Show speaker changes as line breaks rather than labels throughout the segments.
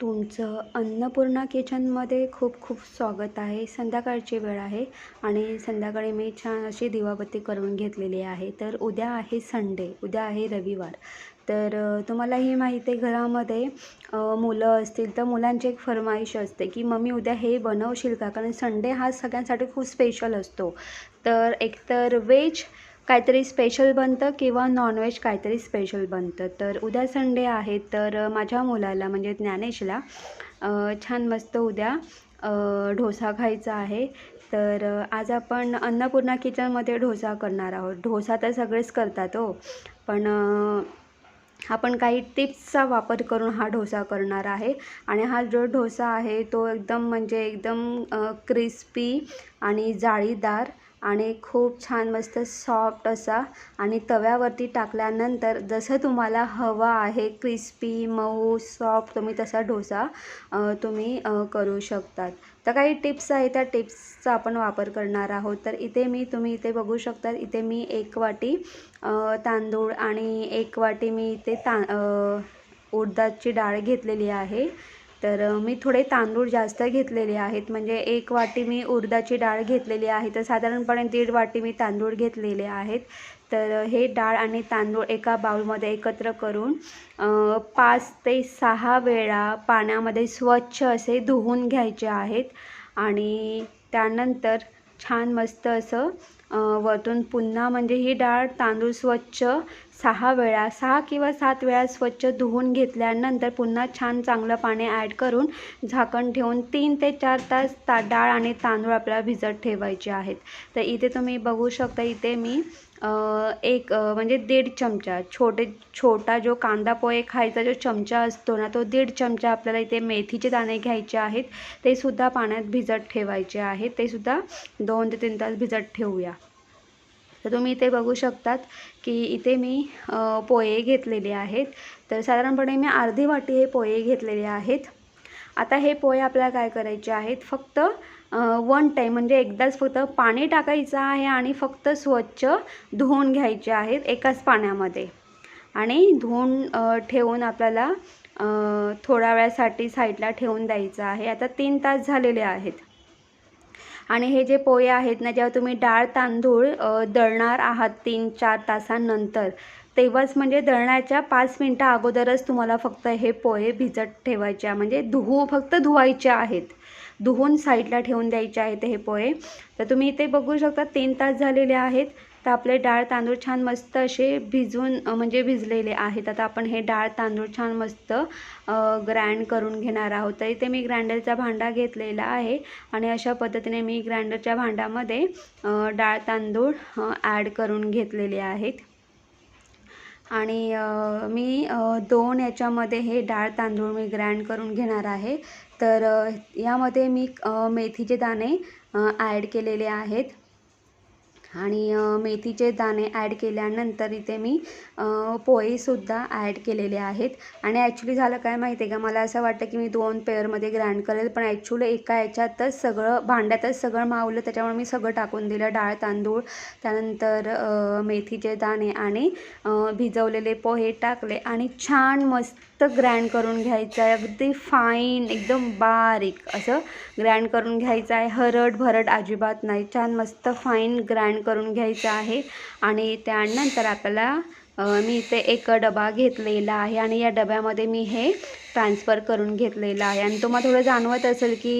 तुमचं अन्नपूर्णा किचनमध्ये खूप खूप स्वागत आहे. संध्याकाळची वेळ आहे आणि संध्याकाळी मी छान अशी दिवाबत्ती करून घेतलेली आहे. तर उद्या आहे संडे उद्या आहे रविवार. तर तुम्हाला तुम्हालाही माहिती आहे घरामध्ये मुलं असतील तर मुलांची एक फरमाईश असते की मम्मी उद्या हे बनवशील का? कारण संडे हा सगळ्यांसाठी खूप स्पेशल असतो. तर एकतर व्हेज काहीतरी स्पेशल बनतं किंवा नॉनव्हेज काहीतरी स्पेशल बनतं. तर उद्या संडे आहे तर माझ्या मुलाला म्हणजे ज्ञानेशला छान मस्त उद्या ढोसा डोसा खायचा आहे. तर आज आपण अन्नपूर्णा किचनमध्ये ढोसा करणार आहोत. डोसा तर सगळेच करतात हो. पण आपण काही टिप्सचा वापर करून हा डोसा करणार आहे. आणि हा जो डोसा आहे तो एकदम म्हणजे एकदम क्रिस्पी आणि जाळीदार आणि खूप छान मस्त सॉफ्ट असा आणि तव्यावरती टाकल्यानंतर जसं तुम्हाला हवा आहे क्रिस्पी मऊ सॉफ्ट तुम्ही तसा डोसा तुम्ही करू शकतात. तर काही टिप्स आहे त्या टिप्सचा आपण वापर करणार आहोत. तर इथे मी तुम्ही इथे बघू शकता इथे मी एक वाटी तांदूळ आणि एक वाटी मी इथे ता उडदाची डाळ घेतलेली आहे. तर मी थोडे तांदूळ जास्त घेतलेले आहेत. म्हणजे एक वाटी मी उडदाची डाळ घेतलेली आहे. तर साधारणपणे दीड वाटी मी तांदूळ घेतलेले आहेत. तर हे डाळ आणि तांदूळ एका बाउलमध्ये एकत्र करून पाच ते सहा वेळा पाण्यामध्ये स्वच्छ असे धुवून घ्यायचे आहेत. आणि त्यानंतर छान मस्त असं वरतून पुन्हा म्हणजे ही डाळ तांदूळ स्वच्छ सहा वेळा सहा किंवा सात वेळा स्वच्छ धुवून घेतल्यानंतर पुन्हा छान चांगलं पाणी ॲड करून झाकण ठेवून तीन ते चार तास ता डाळ आणि तांदूळ आपल्याला भिजत ठेवायचे आहेत. तर इथे तुम्ही बघू शकता इथे मी एक म्हणजे दीड चमचा छोटे छोटा जो कांदा पोहे खायचा जो चमचा असतो ना तो दीड चमचा आपल्याला इथे मेथीचे दाणे घ्यायचे आहेत. ते सुद्धा पाण्यात भिजत ठेवायचे आहेत. ते सुद्धा दोन ते तीन तास भिजत ठेवूया. तर तुम्ही इथे बघू शकतात की इथे मी पोहे घेतलेले आहेत. तर साधारणपणे मी अर्धी वाटी हे पोहे घेतलेले आहेत. आता हे पोहे आपल्याला काय करायचे आहेत? फक्त वन टाईम म्हणजे एकदाच फक्त पाणी टाकायचं आहे आणि फक्त स्वच्छ धुवून घ्यायचे आहेत एकाच पाण्यामध्ये. आणि धुवून ठेवून आपल्याला थोड्या वेळासाठी साईडला ठेवून द्यायचं आहे. आता तीन तास झालेले आहेत. आणि हे जे पोहे आहेत ना जेव्हा तुम्ही डाळ तांदूळ दळणार आहात तीन चार तासांनंतर तेव्हाच म्हणजे दळण्याच्या पाच मिनटं अगोदरच तुम्हाला फक्त हे पोहे भिजत ठेवायचे आहे. म्हणजे धुवू फक्त धुवायचे आहेत. धुवून साईडला ठेवून द्यायचे आहेत हे पोहे. तर तुम्ही इथे बघू शकता तीन तास झालेले आहेत. तर आपले डाळ तांदूळ छान मस्त असे भिजून म्हणजे भिजलेले आहेत. आता आपण हे डाळ तांदूळ छान मस्त ग्राइंड करून घेणार आहोत. तर इथे मी ग्राइंडरचा भांडा घेतलेला आहे आणि अशा पद्धतीने मी ग्राइंडरच्या भांड्यामध्ये डाळ तांदूळ ॲड करून घेतलेले आहेत. आणि मी दोन याच्यामध्ये हे डाळ तांदूळ मी ग्राइंड करून घेणार आहे. तर यामध्ये मी मेथीचे दाणे ॲड केलेले आहेत. आणि मेथीचे दाणे ॲड केल्यानंतर इथे मी पोहेसुद्धा ॲड केलेले आहेत. आणि ॲक्च्युली झालं काय माहिती आहे का? मला असं वाटतं की मी दोन पेअरमध्ये ग्राइंड करेल पण ॲक्च्युली एका याच्यातच सगळं भांड्यातच सगळं मावलं त्याच्यामुळे मी सगळं टाकून दिलं. डाळ तांदूळ त्यानंतर मेथीचे दाणे आणि भिजवलेले पोहे टाकले. आणि छान मस्त ग्राइंड करून घ्यायचं आहे. अगदी फाईन एकदम बारीक असं ग्राइंड करून घ्यायचं आहे. हरड भरड अजिबात नाही. छान मस्त फाईन ग्राइंड करून घ्यायचं आहे. आणि त्यानंतर आपल्याला मी इथे एक डबा घेतलेला आहे. आणि या डब्यामध्ये मी हे ट्रान्सफर करून घेतलेला आहे. आणि तुम्हाला थोडं जाणवत असेल की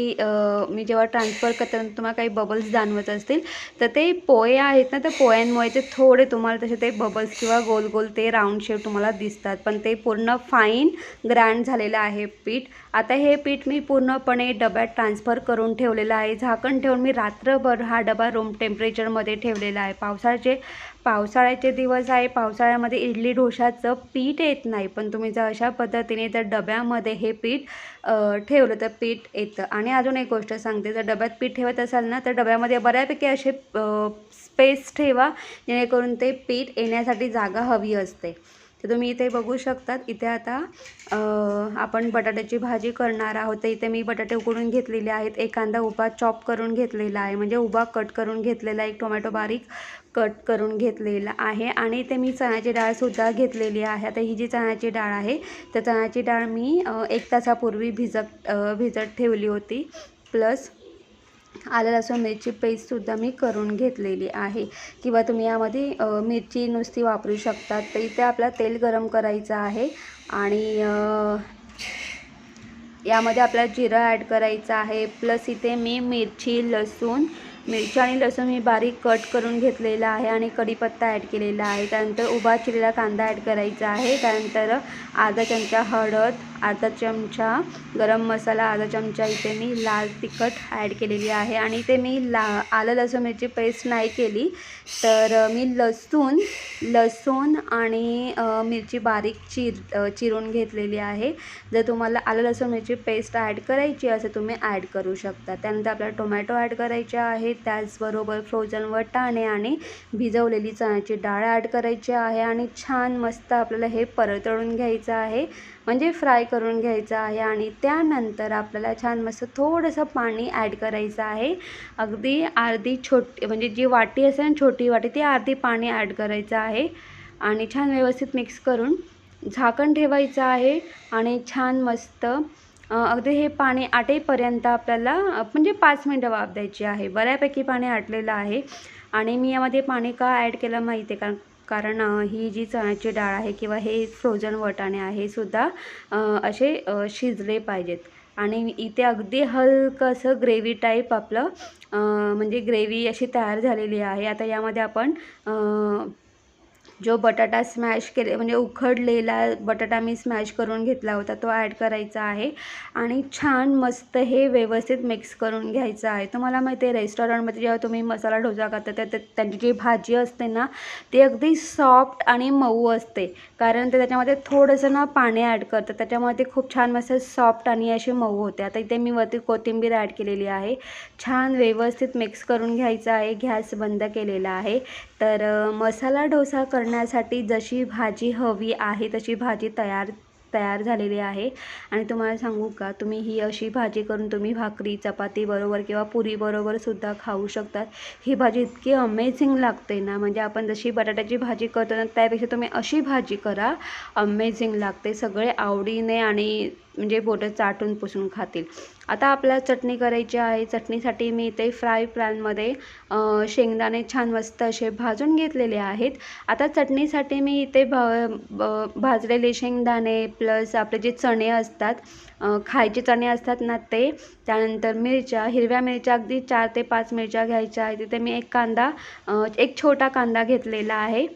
मी जेव्हा ट्रान्सफर करताना तुम्हाला काही बबल्स जाणवत असतील तर ते पोहे आहेत ना त्या पोह्यांमुळे ते थोडे तुम्हाला तसे ते बबल्स किंवा गोल गोल ते राऊंड शेप तुम्हाला दिसतात. पण ते पूर्ण फाईन ग्रँड झालेलं आहे पीठ. आता हे पीठ मी पूर्णपणे डब्यात ट्रान्सफर करून ठेवलेलं आहे. झाकण ठेवून मी रात्रभर हा डबा रूम टेम्परेचरमध्ये ठेवलेला आहे. पावसाळ्याचे पावसाळ्याचे दिवस आहे. पावसाळ्यामध्ये इडली डोशाचं पीठ येत नाही. पण तुम्ही जर अशा पद्धतीने जर डब्या डब्यामध्ये हे पीठ ठेवलं तर पीठ येतं. आणि अजून एक गोष्ट सांगते जर डब्यात पीठ ठेवत असाल ना तर डब्यामध्ये बऱ्यापैकी असे स्पेस ठेवा जेणेकरून ते पीठ येण्यासाठी जागा हवी असते. तर तुम्ही इथे बघू शकतात इथे आता आपण बटाट्याची भाजी करणार आहोत. तर इथे मी बटाटे उकडून घेतलेले आहेत. एक कांदा उभा चॉप करून घेतलेला आहे. म्हणजे उभा कट करून घेतलेला आहे. एक टोमॅटो बारीक कट करून घेतलेला आहे आणि इथे मी चण्याची डाळसुद्धा घेतलेली आहे. आता ही जी चण्याची डाळ आहे तर चण्याची डाळ मी एक तासापूर्वी भिजत भिजत ठेवली होती. प्लस आलं लसूण मिरची पेस्टसुद्धा मी करून घेतलेली आहे. किंवा तुम्ही यामध्ये मिरची नुसती वापरू शकतात तर इथे आपला तेल गरम करायचं आहे आणि यामध्ये आपला जिरं ॲड करायचं आहे. प्लस इथे मी मिरची लसूण मिरची आणि लसूण मी बारीक कट करून घेतलेला आहे आणि कढीपत्ता ॲड केलेला आहे. त्यानंतर उभा चिरलेला कांदा ॲड करायचा आहे. त्यानंतर अर्धा चमचा हळद अर्धा चमचा गरम मसाला अर्धा चमचा इथे मी लाल तिखट ॲड केलेली आहे. आणि इथे मी ला आलं लसूण मिरची पेस्ट नाही केली तर मी लसूण लसूण आणि मिरची बारीक चिर चिरून घेतलेली आहे. जर तुम्हाला आलं लसूण मिरची पेस्ट ॲड करायची असेल तुम्ही ॲड करू शकता. त्यानंतर आपल्याला टोमॅटो ॲड करायचे आहे. त्याचबरोबर फ्रोजन वटाणे आणि भिजवलेली चण्याची डाळ ॲड करायची आहे आणि छान मस्त आपल्याला हे परतळून घ्यायचं आहे. म्हणजे फ्राय करून घ्यायचं आहे आणि त्यानंतर आपल्याला छान मस्त थोडंसं पाणी ॲड करायचं आहे. अगदी अर्धी छोटी म्हणजे जी वाटी असेल ना छोटी वाटी ती अर्धी पाणी ॲड करायचं आहे. आणि छान व्यवस्थित मिक्स करून झाकण ठेवायचं आहे. आणि छान मस्त अगदी हे पाणी आटेपर्यंत आपल्याला म्हणजे पाच मिनटं वाफ द्यायची आहे. बऱ्यापैकी पाणी आटलेलं आहे. आणि मी यामध्ये पाणी का ॲड केलं माहिती आहे कारण कारण ही जी चण्याची डाळ आहे किंवा हे फ्रोझन वटाणे आहे सुद्धा असे शिजले पाहिजेत. आणि इथे अगदी हलकं असं ग्रेव्ही टाईप आपलं म्हणजे ग्रेव्ही अशी तयार झालेली आहे. आता यामध्ये आपण जो बटाटा स्मॅश केले म्हणजे उखडलेला बटाटा मी स्मॅश करून घेतला होता तो ॲड करायचा आहे. आणि छान मस्त हे व्यवस्थित मिक्स करून घ्यायचं आहे. तुम्हाला माहिती आहे रेस्टॉरंटमध्ये जेव्हा तुम्ही मसाला डोसा करता तर त्या- त्यांची जी भाजी असते ना ती अगदी सॉफ्ट आणि मऊ असते. कारण ते त्याच्यामध्ये थोडंसं ना पाणी ॲड करतात त्याच्यामुळे ते खूप छान मस्त सॉफ्ट आणि अशी मऊ होते. आता इथे मी वरती कोथिंबीर ॲड केलेली आहे. छान व्यवस्थित मिक्स करून घ्यायचं आहे गॅस बंद केलेला आहे. तर मसाला डोसा करण्यासाठी जशी भाजी हवी आहे तशी भाजी तयार तयार झालेली आहे. आणि तुम्हाला सांगू का तुम्ही ही अशी भाजी करून तुम्ही भाकरी चपाती बरोबर किंवा पुरीबरोबर सुद्धा खाऊ शकतात. ही भाजी इतकी अमेझिंग लागते ना. म्हणजे आपण जशी बटाट्याची भाजी करतो ना त्यापेक्षा तुम्ही अशी भाजी करा अमेझिंग लागते. सगळे आवडीने आणि म्हणजे बोटं चाटून पुसून खातील. आता आपल्याला चटणी करायची आहे. चटणीसाठी मी इथे फ्राय पॅनमध्ये शेंगदाणे छान मस्त असे भाजून घेतलेले आहेत. आता चटणीसाठी मी इथे भ ब- भाजलेले शेंगदाणे प्लस आपले जे चणे असतात खायचे चणे असतात ना ते त्यानंतर मिरच्या हिरव्या मिरच्या अगदी चार ते पाच मिरच्या घ्यायच्या आहेत. तिथे मी एक कांदा एक छोटा कांदा घेतलेला आहे.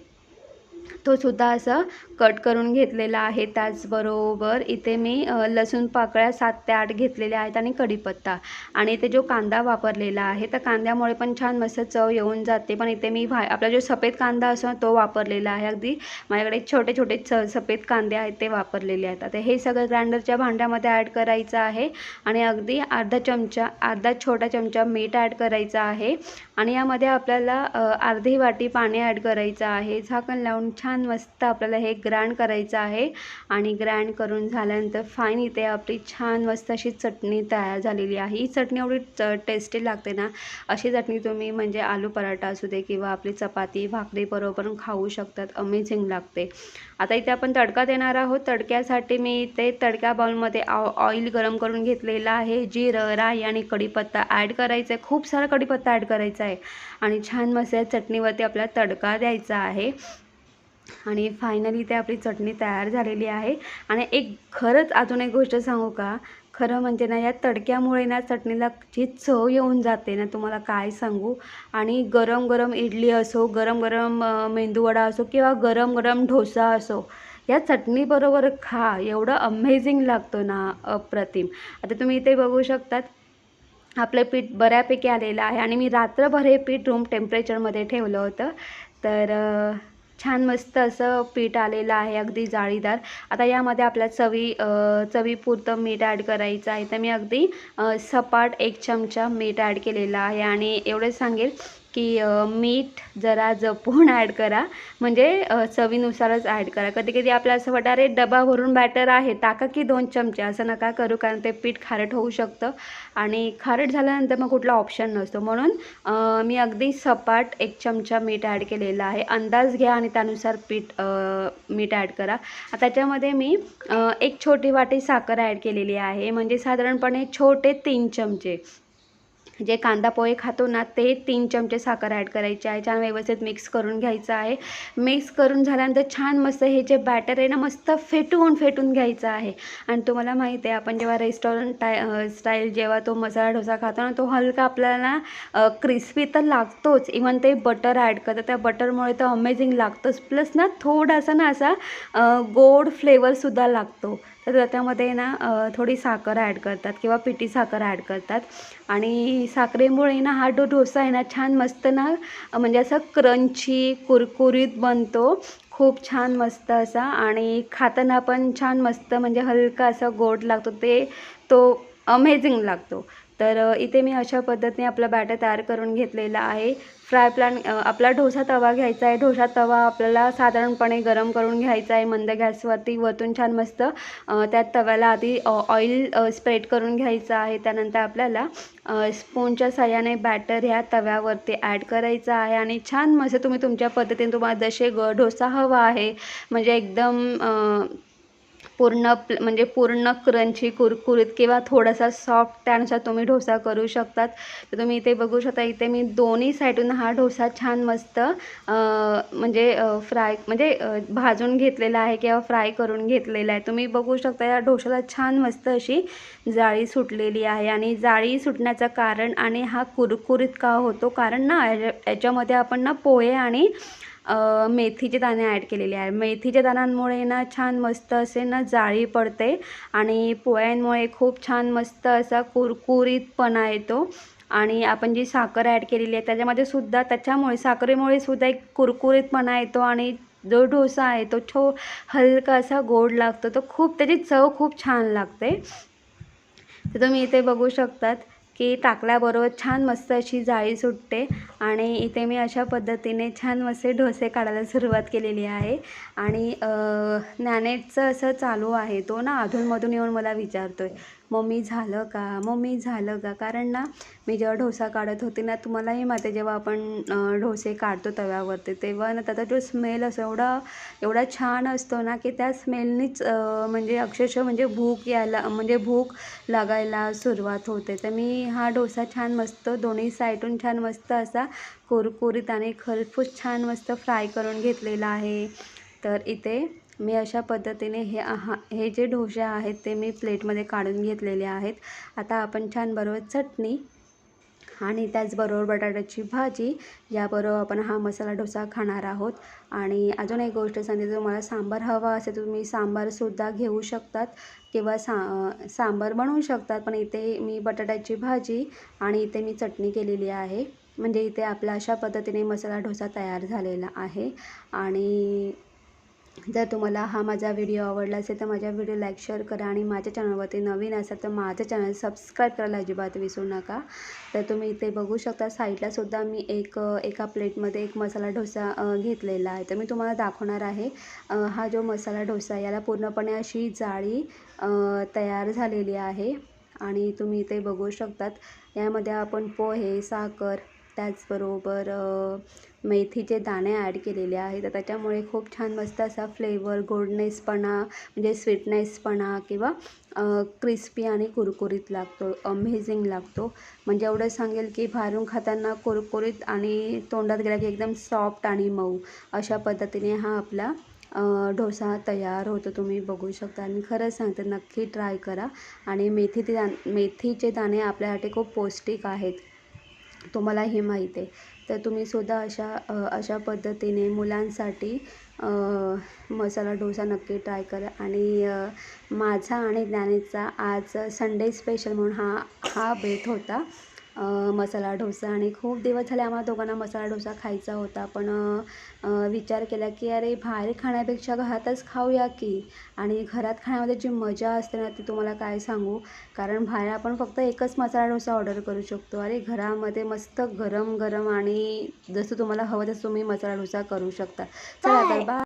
तो सुद्धा असं कट करून घेतलेला आहे त्याचबरोबर इथे मी लसूण पाकळ्या सात ते आठ घेतलेल्या आहेत आणि कढीपत्ता. आणि इथे जो कांदा वापरलेला आहे तर कांद्यामुळे पण छान मस्त चव येऊन जाते. पण इथे मी भा आपला जो सफेद कांदा असतो तो वापरलेला आहे. अगदी माझ्याकडे छोटे छोटे च सफेद कांदे आहेत ते वापरलेले आहेत. आता हे सगळं ग्राइंडरच्या भांड्यामध्ये ॲड करायचं आहे. आणि अगदी अर्धा चमचा अर्धा छोटा चमचा मीठ ॲड करायचं आहे. आणि यामध्ये आपल्याला अर्धी वाटी पाणी ॲड करायचं आहे. झाकण लावून छान मस्त आपल्याला हे ग्रँड करायचं आहे आणि ग्रँड करून झाल्यानंतर फाईन इथे आपली छान मस्त अशी चटणी तयार झालेली आहे. ही चटणी एवढी च टेस्टी लागते ना अशी चटणी तुम्ही म्हणजे आलू पराठा असू दे किंवा आपली चपाती भाकरी बरोबर खाऊ शकतात अमेझिंग लागते. आता इथे आपण तडका देणार आहोत. तडक्यासाठी मी इथे तडक्या बाउलमध्ये ऑ ऑइल गरम करून घेतलेलं आहे. जिरं राई आणि कढीपत्ता ॲड करायचा आहे. खूप सारा कढीपत्ता ॲड करायचा आहे. आणि छान मस्त चटणीवरती आपल्याला तडका द्यायचा आहे. आणि फायनली ते आपली चटणी तयार झालेली आहे. आणि एक खरंच अजून एक गोष्ट सांगू का? खरं म्हणजे ना या तडक्यामुळे ना चटणीला जी चव येऊन जाते ना तुम्हाला काय सांगू? आणि गरम गरम इडली असो गरम गरम मेंदूवडा असो किंवा गरम गरम डोसा असो या चटणीबरोबर खा. एवढं अमेझिंग लागतो ना अप्रतिम आता तुम्ही इथे बघू शकतात आपलं पीठ बऱ्यापैकी आलेलं आहे. आणि मी रात्रभर हे पीठ रूम टेम्परेचरमध्ये ठेवलं होतं. तर छान मस्त असं पीठ आलेलं आहे अगदी जाळीदार. आता यामध्ये आपल्या चवी चवीपुरतं मीठ ॲड करायचं आहे. तर मी अगदी सपाट एक चमचा मीठ ॲड केलेला आहे. आणि एवढंच सांगेल की मीठ जरा जपून ॲड करा. म्हणजे चवीनुसारच ॲड करा. कधी कधी आपल्याला असं वाटतं अरे डबा भरून बॅटर आहे टाका की दोन चमचे. असं नका करू कारण ते पीठ खारट होऊ शकतं. आणि खारट झाल्यानंतर मग कुठला ऑप्शन नसतो. म्हणून मी अगदी सपाट एक चमचा मीठ ॲड केलेला आहे. अंदाज घ्या आणि त्यानुसार पीठ मीठ ॲड करा. त्याच्यामध्ये मी एक छोटी वाटी साखर ॲड केलेली आहे. म्हणजे साधारणपणे छोटे तीन चमचे. जे कांदा पोहे खातो ना ते तीन चमचे साखर ॲड करायचे आहे छान व्यवस्थित मिक्स करून घ्यायचं आहे. मिक्स करून झाल्यानंतर छान मस्त हे जे बॅटर आहे ना मस्त फेटून फेटून घ्यायचं आहे. आणि तुम्हाला माहिती आहे आपण जेव्हा रेस्टॉरंट टाय स्टाईल जेव्हा तो मसाला डोसा खातो ना तो हलका आपल्याला क्रिस्पी तर लागतोच. इवन ते बटर ॲड करतं त्या बटरमुळे तर अमेझिंग लागतोच. प्लस ना थोडासा ना असा गोड फ्लेवरसुद्धा लागतो. तर त्याच्यामध्ये ना थोडी साखर ॲड करतात किंवा पिठी साखर ॲड करतात. आणि साखरेमुळे ना हा जो डोसा आहे ना छान मस्त ना म्हणजे असं क्रंची कुरकुरीत बनतो. खूप छान मस्त असा. आणि खाताना पण छान मस्त म्हणजे हलका असा गोड लागतो. ते तो अमेझिंग लागतो. तर इथे मी अशा पद्धतीने आपला बॅटर तयार करून घेतलेला आहे. फ्राय प्लॅन आपला डोसा तवा घ्यायचा आहे. ढोसा तवा आपल्याला साधारणपणे गरम करून घ्यायचा आहे. मंद गॅसवरती वरतून छान मस्त त्या तव्याला आधी ऑइल स्प्रेड करून घ्यायचं आहे. त्यानंतर आपल्याला स्पूनच्या सहाय्याने बॅटर ह्या तव्यावरती ॲड करायचं आहे. आणि छान मस्त तुम्ही तुमच्या पद्धतीने तुम्हाला जसे ग डोसा हवा आहे. म्हणजे एकदम पूर्ण प्ल म्हणजे पूर्ण क्रंची कुरकुरीत किंवा थोडासा सॉफ्ट त्यानुसार तुम्ही डोसा करू शकतात. तर तुम्ही इथे बघू शकता इथे मी दोन्ही साईडून हा डोसा छान मस्त म्हणजे फ्राय म्हणजे भाजून घेतलेला आहे किंवा फ्राय करून घेतलेला आहे. तुम्ही बघू शकता या डोशाला छान मस्त अशी जाळी सुटलेली आहे आणि जाळी सुटण्याचं कारण आणि हा कुरकुरीत का होतो? कारण ना याच्यामध्ये आपण ना पोहे आणि मेथीचे दाणे ॲड केलेले आहे मेथीच्या दाण्यांमुळे ना छान मस्त असे ना जाळी पडते आणि पोळ्यांमुळे खूप छान मस्त असा कुरकुरीतपणा येतो. आणि आपण जी साखर ॲड केलेली आहे त्याच्यामध्ये सुद्धा त्याच्यामुळे साखरेमुळे सुद्धा एक कुरकुरीतपणा येतो आणि जो डोसा आहे तो छो हलका असा गोड लागतो. तो खूप त्याची चव खूप छान लागते. तर तुम्ही इथे बघू शकतात. की टाकल्याबरोबर छान मस्त अशी जाळी सुटते आणि इथे मी अशा पद्धतीने छान मस्त डोसे काढायला सुरुवात केलेली आहे. आणि अ, असं चालू आहे तो ना अधूनमधून येऊन मला विचारतो आहे मम्मी झालं का? मम्मी झालं का? कारण ना मी जेव्हा डोसा काढत होते ना तुम्हालाही माहिती जेव्हा आपण डोसे काढतो तव्यावरती तेव्हा ना त्याचा जो स्मेल असतो एवढा एवढा छान असतो ना की त्या स्मेलनीच म्हणजे अक्षरशः म्हणजे भूक यायला म्हणजे भूक लागायला सुरुवात होते. तर मी हा डोसा छान मस्त दोन्ही साईडून छान मस्त असा कुरकुरीत आणि खरपूस छान मस्त फ्राय करून घेतलेला आहे. तर इथे मी अशा पद्धतीने हे हा हे जे ढोसे आहेत ते मी प्लेटमध्ये काढून घेतलेले आहेत. आता आपण छान बरोबर चटणी आणि त्याचबरोबर बटाट्याची भाजी याबरोबर आपण हा मसाला डोसा खाणार आहोत. आणि अजून एक गोष्ट सांगते जर तुम्हाला सांबार हवा असेल तर तुम्ही सांबारसुद्धा घेऊ शकतात किंवा सा सांबार बनवू शकतात. पण इथे मी बटाट्याची भाजी आणि इथे मी चटणी केलेली आहे. म्हणजे इथे आपला अशा पद्धतीने मसाला डोसा तयार झालेला आहे. आणि जर तुम्हाला हा माझा व्हिडिओ आवडला असेल तर माझ्या व्हिडिओ लाईक शेअर करा आणि माझ्या चॅनलवरती नवीन असाल तर माझं चॅनल सबस्क्राईब करायला अजिबात विसरू नका. तर तुम्ही इथे बघू शकता साईडलासुद्धा मी एक एका प्लेटमध्ये एक मसाला डोसा घेतलेला आहे. तर मी तुम्हाला दाखवणार आहे हा जो मसाला डोसा आहे, याला पूर्णपणे अशी जाळी तयार झालेली आहे. आणि तुम्ही इथे बघू शकतात यामध्ये आपण पोहे साखर त्याचबरोबर मेथीचे दाणे ॲड केलेले आहेत. तर त्याच्यामुळे खूप छान मस्त असा फ्लेवर गोडनेसपणा म्हणजे स्वीटनेसपणा किंवा क्रिस्पी आणि कुरकुरीत लागतो अमेझिंग लागतो. म्हणजे एवढं सांगेल की बाहेरून खाताना कुरकुरीत आणि तोंडात गेला की एकदम सॉफ्ट आणि मऊ अशा पद्धतीने हा आपला डोसा तयार होतो. तुम्ही बघू शकता. आणि खरंच सांगते नक्की ट्राय करा. आणि मेथी ते दाण मेथीचे दाणे आपल्यासाठी खूप पौष्टिक आहेत. तुम्हाला हे माहीत आहे. तर तुम्ही सुद्धा अशा अशा पद्धतीने मुलांसाठी मसाला डोसा नक्की ट्राय करा. आणि माझा आणि ज्ञानेचा आज संडे स्पेशल म्हणून हा हा बेत होता. मसाला डोसा आणि खूप दिवस झाले आम्हाला दोघांना मसाला डोसा खायचा होता. पण विचार केला की अरे बाहेर खाण्यापेक्षा घरातच खाऊया की? आणि घरात खाण्यामध्ये जी मजा असते ना ती तुम्हाला काय सांगू? कारण बाहेर आपण फक्त एकच मसाला डोसा ऑर्डर करू शकतो. अरे घरामध्ये मस्त गरम गरम आणि जसं तुम्हाला हवं तसं तुम्ही मसाला डोसा करू शकता. चला तर बा